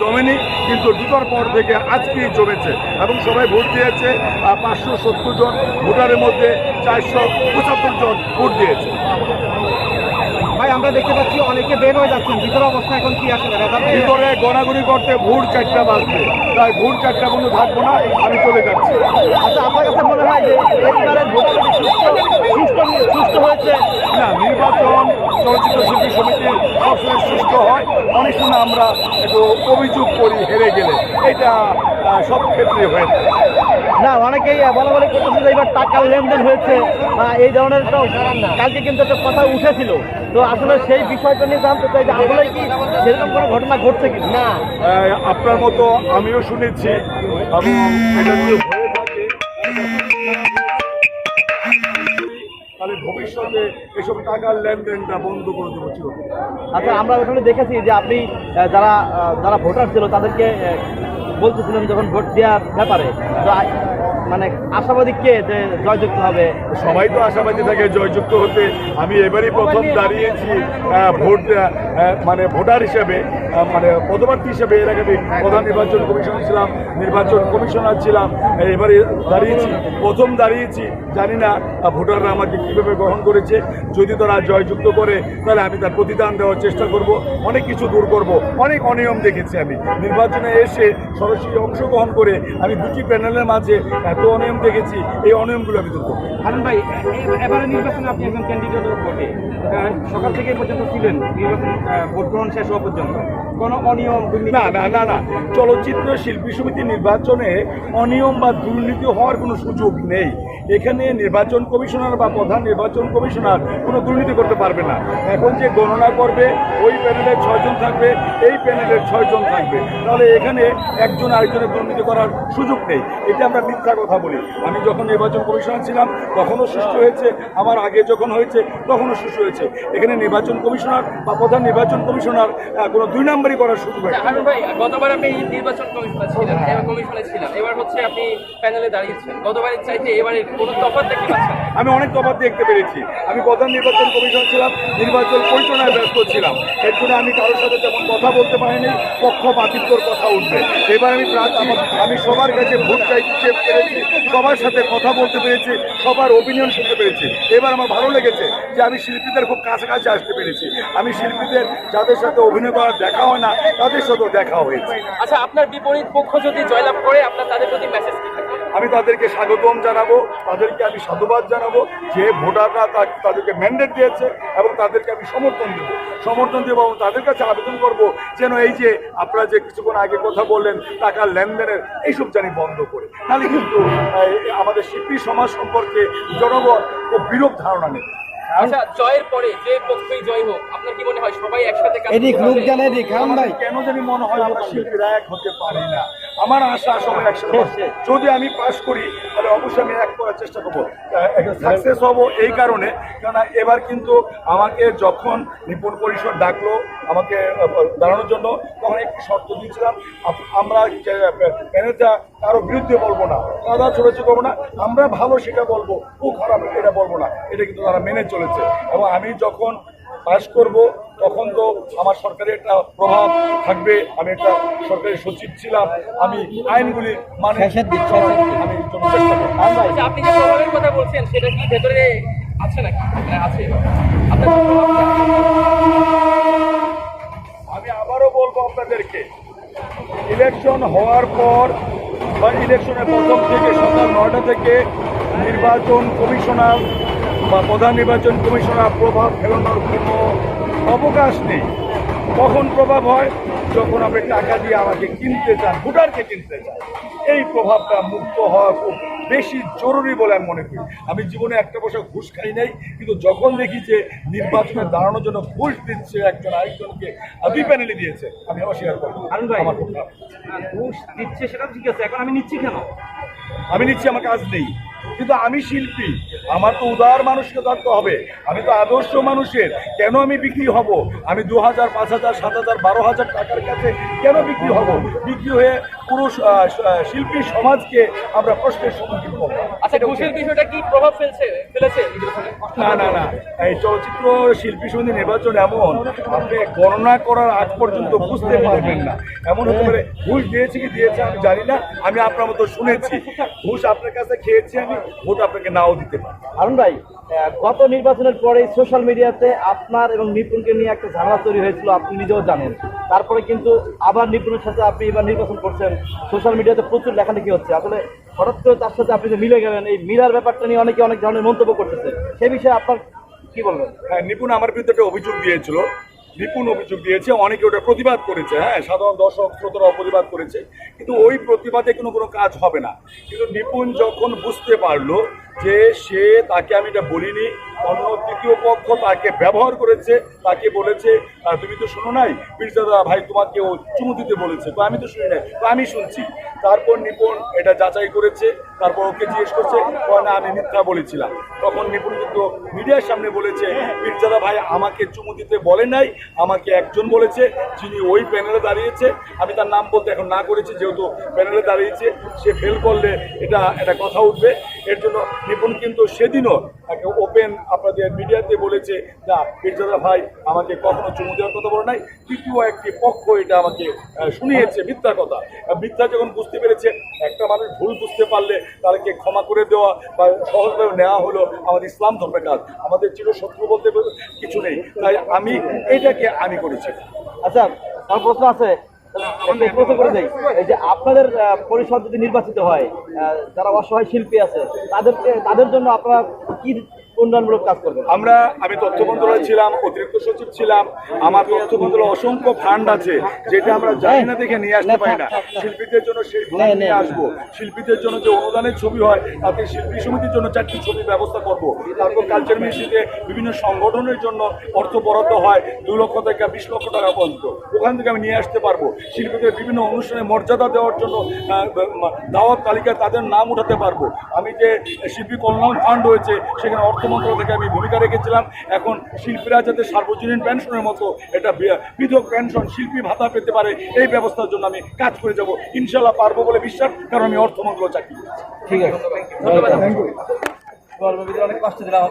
জমেনি, কিন্তু দুটার পর থেকে আজকেই জমেছে এবং সবাই ভোট দিয়েছে পাঁচশো সত্তর জন ভোটারের মধ্যে চারশো পঁচাত্তর জন ভোট দিয়েছে। ভাই আমরা দেখতে পাচ্ছি অনেকে বের হয়ে যাচ্ছেন। ভিতরে অবস্থা এখন কি আসলে ভিতরে গণাগণি করতে ভোর চারটা বাজবে তাই ভোর চারটা পর্যন্ত থাকব না আমি চলে যাচ্ছি। আচ্ছা আপনার কাছে মনে হয় যে এবারের সুস্থ সুস্থ হয়েছে? না নির্বাচন চলচ্চিত্র শিল্পী সমিতি সবসময় সুস্থ হয়। অনেক সময় আমরা একটু অভিযোগ করি হেরে গেলে। এটা সব ক্ষেত্রে হয়ে থাকে। না অনেকেই বলা বলি করতেছে যে এবার টাকার লেনদেন হয়েছে। বা এই ধরনের তো কালকে কিন্তু একটা কথা উঠেছিল। তো আসলে সেই বিষয়টা নিয়ে জানতে চাই যে আসলে কি সেরকম কোনো ঘটনা ঘটছে কি না আপনার মতো আমিও শুনেছি তাহলে ভবিষ্যতে এসব টাকার লেনদেনটা বন্ধ করে দেবো। আচ্ছা আমরা ওখানে দেখেছি যে আপনি যারা যারা ভোটার ছিল তাদেরকে বলতেছিলেন যখন ভোট দেওয়ার ব্যাপারে। মানে আশাবাদী কে যে জয়যুক্ত হবে? সবাই তো আশাবাদী থাকে জয়যুক্ত হতে। আমি এবারই প্রথম দাঁড়িয়েছি ভোট মানে ভোটার হিসেবে। মানে পদপ্রার্থী হিসেবে এর আগে প্রধান নির্বাচন কমিশন ছিলাম, নির্বাচন কমিশনার ছিলাম এবারে দাঁড়িয়েছি, প্রথম দাঁড়িয়েছি। জানি না ভোটাররা আমাকে কীভাবে গ্রহণ করেছে, যদি তারা জয়যুক্ত করে, তাহলে আমি তার প্রতিদান দেওয়ার চেষ্টা করব, অনেক কিছু দূর করব, অনেক অনিয়ম দেখেছি আমি। নির্বাচনে এসে সরাসরি অংশগ্রহণ করে আমি দুটি প্যানেলের মাঝে এত অনিয়ম দেখেছি, এই অনিয়মগুলো আমি দূর করব। হারুন ভাই এবারে নির্বাচনে আপনি একজন ক্যান্ডিডেট সকাল থেকে পর্যন্ত ছিলেন, নির্বাচন ভোট গ্রহণ শেষ হওয়া পর্যন্ত। কোনো অনিয়ম না না না না। চলচ্চিত্র শিল্পী সমিতি নির্বাচনে অনিয়ম বা দুর্নীতি হওয়ার কোনো সুযোগ নেই। এখানে নির্বাচন কমিশনার বা প্রধান নির্বাচন কমিশনার কোনো দুর্নীতি করতে পারবে না। এখন যে গণনা করবে ওই প্যানেলের ছয়জন থাকবে এই প্যানেলের ছয়জন থাকবে। তাহলে এখানে একজন আরেকজনের দুর্নীতি করার সুযোগ নেই। এটা আমরা মিথ্যা কথা বলি। আমি যখন নির্বাচন কমিশনার ছিলাম তখনও সুষ্ঠু হয়েছে। আমার আগে যখন হয়েছে তখনও সুষ্ঠু হয়েছে। এখানে নির্বাচন কমিশনার বা প্রধান নির্বাচন কমিশনার কোনো দুই নম্বরই করার সুযোগ হয় হারুন ভাই গতবার আপনি নির্বাচন কমিশনার ছিলেন কমিশনে ছিলেন এবার হচ্ছে আপনি প্যানেলে দাঁড়িয়েছেন। গতবারের চাইতে এবারে কোনো তফাৎ দেখতে পাচ্ছেন। আমি অনেক তফাৎ দেখতে পেরেছি। আমি প্রধান নির্বাচন কমিশন ছিলাম, নির্বাচন পরিচালনায় ব্যস্ত ছিলাম। এর জন্য আমি কারোর সাথে তেমন কথা বলতে পারিনি পক্ষপাতিত্বর কথা উঠবে। এবার আমি আমি সবার কাছে ভোট চাইতে পেরেছি, সবার সাথে কথা বলতে পেরেছি, সবার ওপিনিয়ন শুনতে পেরেছি। এবার আমার ভালো লেগেছে যে আমি শিল্পীদের খুব কাছাকাছি আসতে পেরেছি। আমি শিল্পীদের যাদের সাথে অভিনয় করার দেখা হয় না, তাদের সাথেও দেখা হয়েছে। আচ্ছা আপনার বিপরীত পক্ষ যদি জয়লাভ করে, আপনার তাদের প্রতি মেসেজ আমি তাদেরকে স্বাগতম জানাব। তাদেরকে আমি সাধুবাদ জানাব যে ভোটাররা তাদেরকে ম্যান্ডেট দিয়েছে এবং তাদেরকে আমি সমর্থন দেব। সমর্থন দেবো এবং তাদের কাছে আবেদন করব যেন এই যে আপনারা যে কিছুক্ষণ আগে কথা বললেন, টাকার লেনদেনের, এইসব জানি বন্ধ করে। তাহলে কিন্তু আমাদের শিল্পী সমাজ সম্পর্কে জনগণ ও বিরূপ ধারণা নেই আচ্ছা জয়ের পরে যে পক্ষই জয় হোক আপনার কি মনে হয় সবাই একসাথে কাজ এদিক লোক জানে এদিক হারুন ভাই। কেন জানি মনে হয় আমরা শিল্পীরা এক হতে পারি না। আমার আশা সবাই একসাথে। যদি আমি পাশ করি তাহলে অবশ্যই আমি এক করার চেষ্টা করব। সাকসেস হব এই কারণে। কেননা এবার কিন্তু আমাকে যখন নিপুণ পরিষদ ডাকলো আমাকে দাঁড়ানোর জন্য। তখন একটি শর্ত দিয়েছিলাম আমরা প্যানেলটা কারও বিরুদ্ধে বলব না দাদা ছোটাছুটি করব না আমরা ভালো সেটা বলব ও খারাপ এটা বলব না এটা কিন্তু তারা মেনে চলেছে। এবং আমি যখন পাশ করব তখন তো আমার সরকারি একটা প্রভাব থাকবে আমি একটা সরকারি সচিব ছিলাম আমি আইনগুলি মানে আমি চেষ্টা করব। আচ্ছা আপনি যে প্রভাবের কথা বলছেন সেটা কি ভেতরে আছে নাকি? হ্যাঁ, আছে। আপনার আপনাদেরকে ইলেকশন হওয়ার পর বা ইলেকশনের প্রথম থেকে সকাল নয়টা থেকে নির্বাচন কমিশনার বা প্রধান নির্বাচন কমিশনার প্রভাব ফেলানোর কোনো অবকাশ নেই। কখন প্রভাব হয়? যখন আপনি টাকা দিয়ে আমাকে কিনতে চান, ভোটারকে কিনতে চান, এই প্রভাবটা মুক্ত হওয়া খুব বেশি জরুরি বলে আমি মনে করি। আমি জীবনে একটা পয়সা ঘুষ খাই নাই কিন্তু যখন দেখি যে নির্বাচনে দাঁড়ানোর জন্য ঘুষ দিচ্ছে একজন আরেকজনকে আর দুই প্যানেলে দিয়েছে আমি অস্বীকার করব। হারুন ভাই আমার ঘুষ দিচ্ছে সেটা ঠিক আছে এখন আমি নিচ্ছি কেন? আমি নিচ্ছি আমার কাজ নেই। কিন্তু আমি শিল্পী আমার তো উদার মানুষকে থাকতে হবে। আমি তো আদর্শ মানুষের কেন আমি বিক্রি হব? আমি দু হাজার পাঁচ হাজার সাত হাজার বারো হাজার টাকার কাছে কেন বিক্রি হব? বিক্রি হয়ে পুরো শিল্পী সমাজকে আমরা প্রশ্নের সম্মুখীন করব আচ্ছা ঘুষের বিষয়টা কি প্রভাব ফেলছে ফেলেছে না না না। এই চলচ্চিত্র শিল্পী সমিতি নির্বাচন এমন আপনি গণনা করার আগ পর্যন্ত বুঝতে পারবেন না। এমন হতে পারে ঘুষ দিয়েছে কি দিয়েছে আমি জানি না। আমি আপনার মতো শুনেছি ঘুষ আপনার কাছে খেয়েছি আমি ভোট আপনাকে নাও দিতে পারি হারুন ভাই আহ, গত নির্বাচনের পরে সোশ্যাল মিডিয়াতে আপনার এবং নিপুণকে নিয়ে একটা ঝামেলা তৈরি হয়েছিল আপনি নিজেও জানেন। তারপরে কিন্তু আবার নিপুণের সাথে আপনি এবার নির্বাচন করছেন। সোশ্যাল মিডিয়াতে প্রচুর লেখালেখি হচ্ছে। আসলে হঠাৎ করে তার সাথে আপনি যে মিলে গেলেন, এই মিলার ব্যাপারটা নিয়ে অনেকে অনেক ধরনের মন্তব্য করতেছে। সে বিষয়ে আপনার কি বলবেন? হ্যাঁ নিপুণ আমার বিরুদ্ধে একটা অভিযোগ দিয়েছিল। নিপুণ অভিযোগ দিয়েছে। অনেকে ওটা প্রতিবাদ করেছে হ্যাঁ সাধারণ দর্শক, শ্রোতারাও প্রতিবাদ করেছে। কিন্তু ওই প্রতিবাদে কোনো কোনো কাজ হবে না। কিন্তু নিপুণ যখন বুঝতে পারল যে সে তাকে আমি এটা বলিনি, অন্য তৃতীয় পক্ষ তাকে ব্যবহার করেছে, তাকে বলেছে তুমি তো শুনো নাই? পিরজাদা ভাই তোমাকে ও চুমু দিতে বলেছে। তো আমি তো শুনি নাই। তো আমি শুনছি। তারপর নিপুণ, এটা যাচাই করেছে, তারপর ওকে জিজ্ঞেস করছে না, আমি মিথ্যা বলেছিলাম। তখন নিপুণ কিন্তু মিডিয়ার সামনে বলেছে মির্জাদা ভাই আমাকে চুমু দিতে বলে নাই, আমাকে একজন বলেছে, যিনি ওই প্যানেলে দাঁড়িয়েছে। আমি তার নাম বলতে এখন না করেছি, যেহেতু প্যানেলে দাঁড়িয়েছে, সে ফেল করলে এটা, একটা কথা উঠবে। এর জন্য নিপুণ কিন্তু সেদিনও একটা ওপেন আপনাদের মিডিয়াতে বলেছে, না পিরজাদা ভাই আমাকে কখনো চুমু দেওয়ার কথা বলে নাই। তৃতীয় একটি পক্ষ এটা আমাকে শুনিয়েছে মিথ্যা কথা। মিথ্যা যখন বুঝতে পেরেছে, একটা মানুষ ভুল বুঝতে পারলে তাদেরকে ক্ষমা করে দেওয়া বা সহজভাবে নেওয়া হলো আমাদের ইসলাম ধর্মের কাজ। আমাদের চিরশত্রু বলতে কিছু নেই। তাই আমি এটাকে আমি করেছি। আচ্ছা আমার প্রশ্ন আছে প্রশ্ন করে যাই, এই যে আপনাদের পরিষদ যদি নির্বাচিত হয় যারা অসহায় শিল্পী আছে তাদেরকে তাদের জন্য আপনারা কি উন্নয়নমূলক কাজ করবেন আমরা আমি তথ্য মন্ত্রণালয় ছিলাম অতিরিক্ত সচিব ছিলাম আমার তথ্য মন্ত্রণালয় অসংখ্য ফান্ড আছে যেটা আমরা জানি না দেখে নিয়ে আসতে পারি না। শিল্পীদের জন্য সেই ফান্ড নিয়ে আসব। শিল্পীদের জন্য যে অনুদানের ছবি হয় তাতে শিল্পী সমিতির জন্য চারটি ছবি ব্যবস্থা করব। তারপর কালচার মিনিস্ট্রিতে বিভিন্ন সংগঠনের জন্য অর্থ বরাদ্দ হয় দু লক্ষ থেকে বিশ লক্ষ টাকা পর্যন্ত। ওখান থেকে আমি নিয়ে আসতে পারব। শিল্পীদের বিভিন্ন অনুষ্ঠানে মর্যাদা দেওয়ার জন্য দাওয়াত তালিকায় তাদের নাম উঠাতে পারব। আমি যে শিল্পী কল্যাণ ফান্ড হয়েছে সেখানে অর্থ মন্ত্রণালয় থেকে আমি ভূমিকা রেখেছিলাম। এখন শিল্পীরা যাতে সার্বজনীন পেনশনের মতো এটা পৃথক পেনশন শিল্পী ভাতা পেতে পারে এই ব্যবস্থার জন্য আমি কাজ করে যাব। ইনশাল্লাহ পারব বলে বিশ্বাস কারণ আমি অর্থ মন্ত্রণালয় চাকরি ঠিক আছে। ধন্যবাদ। অনেক কষ্ট দিলাম